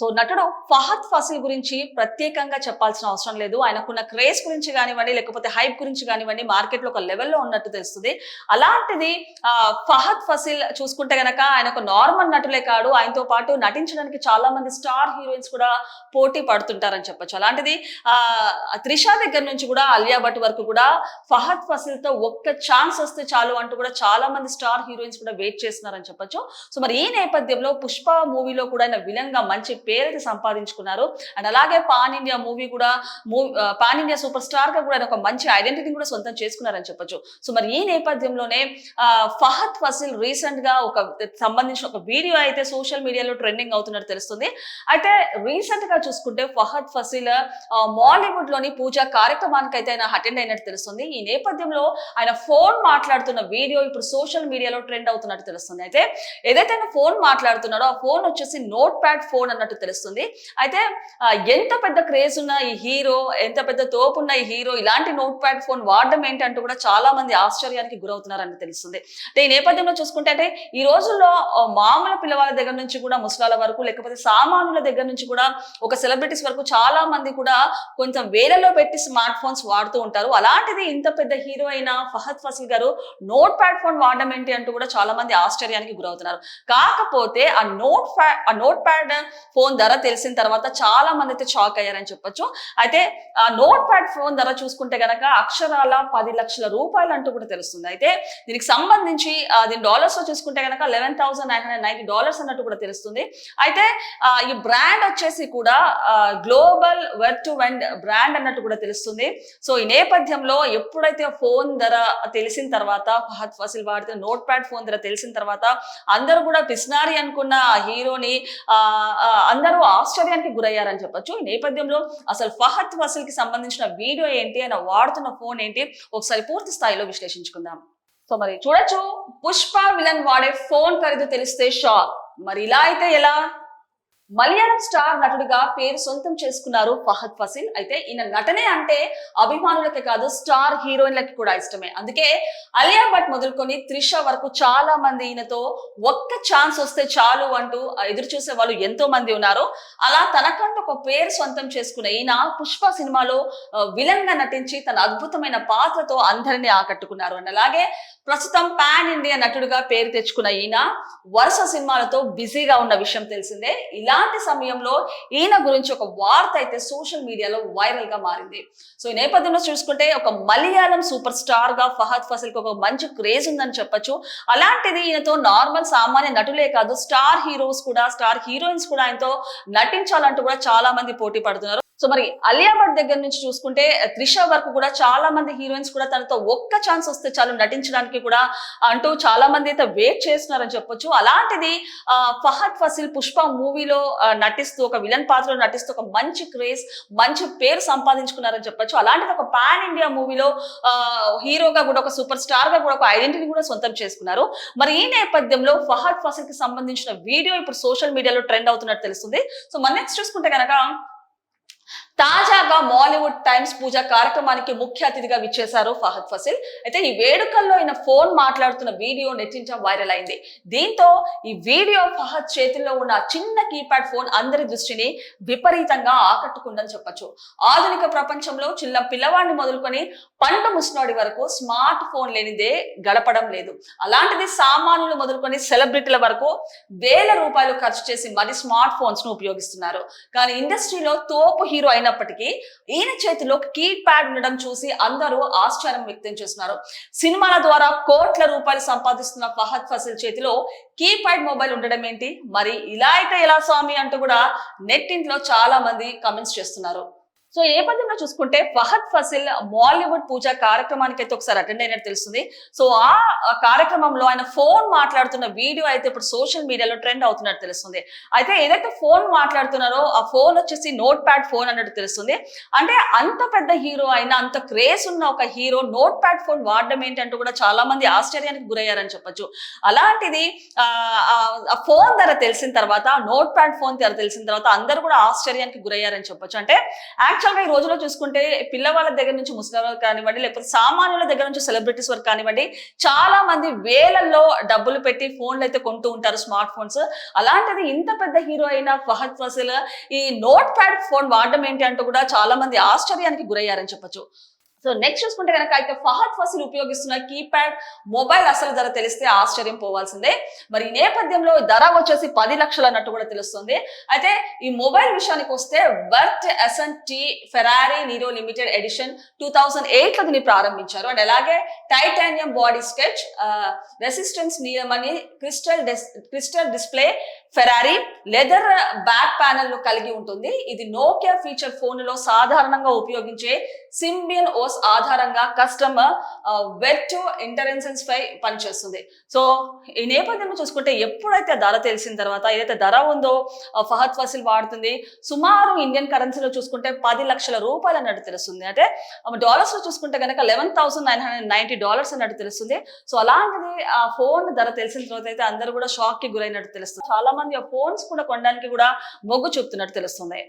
So నటుడు Fahadh fossil గురించి ప్రత్యేకంగా చెప్పాల్సిన అవసరం లేదు. ఆయనకున్న క్రేజ్ గురించి కానివ్వండి లేకపోతే హైప్ గురించి కానివ్వండి మార్కెట్లో ఒక లెవెల్లో ఉన్నట్టు తెలుస్తుంది. అలాంటిది ఫహద్ ఫసిల్ చూసుకుంటే గనక ఆయన ఒక నార్మల్ నటులే కాడు. ఆయనతో పాటు నటించడానికి చాలా మంది స్టార్ హీరోయిన్స్ కూడా పోటీ పడుతుంటారని చెప్పొచ్చు. అలాంటిది ఆ త్రిష దగ్గర నుంచి కూడా అలియా భట్ వరకు కూడా ఫహద్ ఫసిల్తో ఒక్క ఛాన్స్ వస్తే చాలు అంటూ కూడా చాలా మంది స్టార్ హీరోయిన్స్ కూడా వెయిట్ చేస్తున్నారని చెప్పొచ్చు. సో మరి ఈ నేపథ్యంలో పుష్ప మూవీలో కూడా ఆయన విలంగా మంచి పేరైతే సంపాదించుకున్నారు. అండ్ అలాగే పాన్ ఇండియా మూవీ కూడా మూవీ పాన్ ఇండియా సూపర్ స్టార్గా కూడా ఒక మంచి ఐడెంటిటీని కూడా సొంతం చేసుకున్నారని చెప్పొచ్చు. సో మరి ఈ నేపథ్యంలోనే ఫహద్ ఫసిల్ రీసెంట్గా ఒక సంబంధించిన ఒక వీడియో అయితే సోషల్ మీడియాలో ట్రెండింగ్ అవుతున్నట్టు తెలుస్తుంది. అయితే రీసెంట్గా చూసుకుంటే ఫహద్ ఫసిల్ మాలీవుడ్లోని పూజా కార్యక్రమానికి అయితే ఆయన అటెండ్ అయినట్టు తెలుస్తుంది. ఈ నేపథ్యంలో ఆయన ఫోన్ మాట్లాడుతున్న వీడియో ఇప్పుడు సోషల్ మీడియాలో ట్రెండ్ అవుతున్నట్టు తెలుస్తుంది. అయితే ఏదైతే ఆయన ఫోన్ మాట్లాడుతున్నాడో ఆ ఫోన్ వచ్చేసి నోట్ ప్యాడ్ ఫోన్ అన్నట్టు తెలుస్తుంది. అయితే ఎంత పెద్ద క్రేజ్ ఉన్న ఈ హీరో ఎంత పెద్ద తోపు ఉన్న ఈ హీరో ఇలాంటి నోట్ ప్యాడ్ ఫోన్ వాడడం ఏంటి అంటూ కూడా చాలా మంది ఆశ్చర్యానికి గురవుతున్నారని తెలుస్తుంది. అంటే ఈ నేపథ్యంలో చూసుకుంటే అంటే ఈ రోజుల్లో మామూలు పిల్లవాళ్ళ దగ్గర నుంచి కూడా ముసలాల వరకు లేకపోతే సామాన్యుల దగ్గర నుంచి కూడా ఒక సెలబ్రిటీస్ వరకు చాలా మంది కూడా కొంచెం వేలలో పెట్టి స్మార్ట్ ఫోన్స్ వాడుతూ ఉంటారు. అలాంటిది ఇంత పెద్ద హీరో అయిన ఫహద్ ఫసిల్ గారు నోట్ ప్యాడ్ ఫోన్ వాడడం ఏంటి అంటూ కూడా చాలా మంది ఆశ్చర్యానికి గురవుతున్నారు. కాకపోతే ఆ నోట్ ప్యాడ్ ఆ నోట్ ప్యాడ్ ఫోన్ ఫోన్ ధర తెలిసిన తర్వాత చాలా మంది అయితే షాక్ అయ్యారని చెప్పొచ్చు. అయితే ఆ నోట్ ప్యాడ్ ఫోన్ ధర చూసుకుంటే గనక అక్షరాల పది లక్షల రూపాయలు అంటూ కూడా తెలుస్తుంది. అయితే దీనికి సంబంధించి దీని డాలర్స్లో చూసుకుంటే గనక eleven thousand nine hundred ninety dollars అన్నట్టు కూడా తెలుస్తుంది. అయితే ఈ బ్రాండ్ వచ్చేసి కూడా గ్లోబల్ వెర్ టు వెండ్ బ్రాండ్ అన్నట్టు కూడా తెలుస్తుంది. సో ఈ నేపథ్యంలో ఎప్పుడైతే ఫోన్ ధర తెలిసిన తర్వాత ఫహద్ ఫసిల్ వాడితే నోట్ ప్యాడ్ ఫోన్ ధర తెలిసిన తర్వాత అందరూ కూడా పిస్నారి అనుకున్న హీరోని ఆ, అందరూ ఆశ్చర్యానికి గురయ్యారని చెప్పొచ్చు. ఈ నేపథ్యంలో అసలు ఫహద్ వసల్కి సంబంధించిన వీడియో ఏంటి ఆయన వాడుతున్న ఫోన్ ఏంటి ఒకసారి పూర్తి స్థాయిలో విశ్లేషించుకుందాం. సో మరి చూడొచ్చు. పుష్ప విలన్ వాడే ఫోన్ ఖరీదు తెలిస్తే షాక్. మరి ఇలా అయితే ఎలా? మలయాళం స్టార్ నటుడిగా పేరు సొంతం చేసుకున్నారు ఫహద్ ఫసిల్. అయితే ఈయన నటనే అంటే అభిమానులకి కాదు స్టార్ హీరోయిన్లకి కూడా ఇష్టమే. అందుకే అలియా భట్ మొదలుకొని త్రిష వరకు చాలా మంది ఈయనతో ఒక్క ఛాన్స్ వస్తే చాలు అంటూ ఎదురు చూసే వాళ్ళు ఎంతో మంది ఉన్నారు. అలా తనకంటూ ఒక పేరు సొంతం చేసుకున్న ఈయన పుష్ప సినిమాలో విలన్గా నటించి తన అద్భుతమైన పాత్రతో అందరినీ ఆకట్టుకున్నారు. అండ్ అలాగే ప్రస్తుతం పాన్ ఇండియా నటుడిగా పేరు తెచ్చుకున్న ఈయన వరుస సినిమాలతో బిజీగా ఉన్న విషయం తెలిసిందే. ఇలా ఇలాంటి సమయంలో ఈయన గురించి ఒక వార్త అయితే సోషల్ మీడియాలో వైరల్గా మారింది. సో ఈ నేపథ్యంలో చూసుకుంటే ఒక మలయాళం సూపర్ స్టార్గా ఫహద్ ఫసల్కి ఒక మంచి క్రేజ్ ఉందని చెప్పొచ్చు. అలాంటిది ఈయనతో నార్మల్ సామాన్య నటులే కాదు స్టార్ హీరోస్ కూడా స్టార్ హీరోయిన్స్ కూడా ఆయనతో నటించాలంటూ కూడా చాలా మంది పోటీ పడుతున్నారు. సో మరి అలియా భట్ దగ్గర నుంచి చూసుకుంటే త్రిష వరకు కూడా చాలా మంది హీరోయిన్స్ కూడా తనతో ఒక్క ఛాన్స్ వస్తే చాలు నటించడానికి కూడా అంటూ చాలా మంది అయితే వెయిట్ చేస్తున్నారని చెప్పొచ్చు. అలాంటిది ఫహద్ ఫసిల్ పుష్ప మూవీలో నటిస్తూ ఒక విలన్ పాత్రలో నటిస్తూ ఒక మంచి క్రేజ్ మంచి పేరు సంపాదించుకున్నారని చెప్పొచ్చు. అలాంటిది ఒక పాన్ ఇండియా మూవీలో హీరోగా కూడా ఒక సూపర్ స్టార్గా కూడా ఒక ఐడెంటిటీ కూడా సొంతం చేసుకున్నారు. మరి ఈ నేపథ్యంలో ఫహద్ ఫసిల్కి సంబంధించిన వీడియో ఇప్పుడు సోషల్ మీడియాలో ట్రెండ్ అవుతున్నట్టు తెలుస్తుంది. సో మన నెక్స్ట్ చూసుకుంటే కనుక తాజాగా మాలీవుడ్ టైమ్స్ పూజ కార్యక్రమానికి ముఖ్య అతిథిగా విచ్చేశారు ఫహద్ ఫసిల్. అయితే ఈ వేడుకల్లో ఆయన ఫోన్ మాట్లాడుతున్న వీడియో నెట్టించడం వైరల్ అయింది. దీంతో ఈ వీడియో ఫహద్ చేతిలో ఉన్న చిన్న కీప్యాడ్ ఫోన్ అందరి దృష్టిని విపరీతంగా ఆకట్టుకుందని చెప్పొచ్చు. ఆధునిక ప్రపంచంలో చిన్న పిల్లవాడిని మొదలుకొని పండు ముసినోడి వరకు స్మార్ట్ ఫోన్ లేనిదే గడపడం లేదు. అలాంటిది సామాన్యులు మొదలుకొని సెలబ్రిటీల వరకు వేల రూపాయలు ఖర్చు చేసి మరి స్మార్ట్ ఫోన్స్ను ఉపయోగిస్తున్నారు. కానీ ఇండస్ట్రీలో తోపు హీరో అయినప్పటికీ ఈయన చేతిలో కీ ప్యాడ్ ఉండడం చూసి అందరూ ఆశ్చర్యం వ్యక్తం చేస్తున్నారు. సినిమాల ద్వారా కోట్ల రూపాయలు సంపాదిస్తున్న ఫహద్ ఫసిల్ చేతిలో కీప్యాడ్ మొబైల్ ఉండడం ఏంటి? మరి ఇలా అయితే ఎలా స్వామి అంటూ కూడా నెట్టింట్లో చాలా మంది కమెంట్స్ చేస్తున్నారు. సో ఈ నేపథ్యంలో చూసుకుంటే ఫహద్ ఫసిల్ బాలీవుడ్ పూజ కార్యక్రమానికి అయితే ఒకసారి అటెండ్ అయినట్టు తెలుస్తుంది. సో ఆ కార్యక్రమంలో ఆయన ఫోన్ మాట్లాడుతున్న వీడియో అయితే ఇప్పుడు సోషల్ మీడియాలో ట్రెండ్ అవుతున్నట్టు తెలుస్తుంది. అయితే ఏదైతే ఫోన్ మాట్లాడుతున్నారో ఆ ఫోన్ వచ్చేసి నోట్ ప్యాడ్ ఫోన్ అన్నట్టు తెలుస్తుంది. అంటే అంత పెద్ద హీరో అయినా అంత క్రేజ్ ఉన్న ఒక హీరో నోట్ ప్యాడ్ ఫోన్ వాడడం ఏంటంటూ కూడా చాలా మంది ఆశ్చర్యానికి గురయ్యారని చెప్పొచ్చు. అలాంటిది ఆ ఆ ఫోన్ ధర తెలిసిన తర్వాత నోట్ ప్యాడ్ ఫోన్ ధర తెలిసిన తర్వాత అందరూ కూడా ఆశ్చర్యానికి గురయ్యారని చెప్పొచ్చు. అంటే యాక్చువల్ యాక్చువల్గా ఈ రోజులో చూసుకుంటే పిల్లవాళ్ళ దగ్గర నుంచి ముసలి వాళ్ళకి కానివ్వండి లేకపోతే సామాన్యుల దగ్గర నుంచి సెలబ్రిటీస్ వరకు కానివ్వండి చాలా మంది వేలల్లో డబ్బులు పెట్టి ఫోన్లు అయితే కొంటూ ఉంటారు స్మార్ట్ ఫోన్స్ అలాంటిది ఇంత పెద్ద హీరో అయిన ఫహద్ ఫసిల్ ఈ నోట్ ప్యాడ్ ఫోన్ వాడడం ఏంటి అంటూ కూడా చాలా మంది ఆశ్చర్యానికి గురయ్యారని చెప్పొచ్చు. సో నెక్స్ట్ చూసుకుంటే కనుక అయితే ఫహద్ ఫసిల్ ఉపయోగిస్తున్న కీప్యాడ్ మొబైల్ అసలు ధర తెలిస్తే ఆశ్చర్యం పోవాల్సిందే. మరి ఈ నేపథ్యంలో ధర వచ్చేసి పది లక్షలు అన్నట్టు కూడా తెలుస్తుంది. అయితే ఈ మొబైల్ విషయానికి వస్తే Vertu SN tea Ferrari Nero limited edition two thousand ఎయిట్లో దీన్ని ప్రారంభించారు. అండ్ అలాగే titanium body scratch resistance నియమని crystal crystal display Ferrari leather back ప్యానెల్ను కలిగి ఉంటుంది. ఇది నోకియా ఫీచర్ ఫోన్లో సాధారణంగా ఉపయోగించే సింబియన్ ఓస్ ఆధారంగా కస్టమర్ వెట్ టు ఇంటరెన్సెన్స్ పై పనిచేస్తుంది. సో ఈ నేపథ్యంలో చూసుకుంటే ఎప్పుడైతే ధర తెలిసిన తర్వాత ఏదైతే ధర ఉందో ఫహద్ ఫసిల్ వాడుతుంది. సుమారు ఇండియన్ కరెన్సీలో చూసుకుంటే పది లక్షల రూపాయలు అన్నట్టు తెలుస్తుంది. అంటే డాలర్స్లో చూసుకుంటే కనుక eleven thousand nine hundred ninety dollars అన్నట్టు తెలుస్తుంది. సో అలాంటిది ఆ ఫోన్ ధర తెలిసిన తర్వాత అయితే అందరూ కూడా షాక్కి గురైనట్టు తెలుస్తుంది. చాలా మంది మంది ఫోన్స్ కూడా కొనడానికి కూడా మొగ్గు చూపుతున్నట్టు తెలుస్తుంది.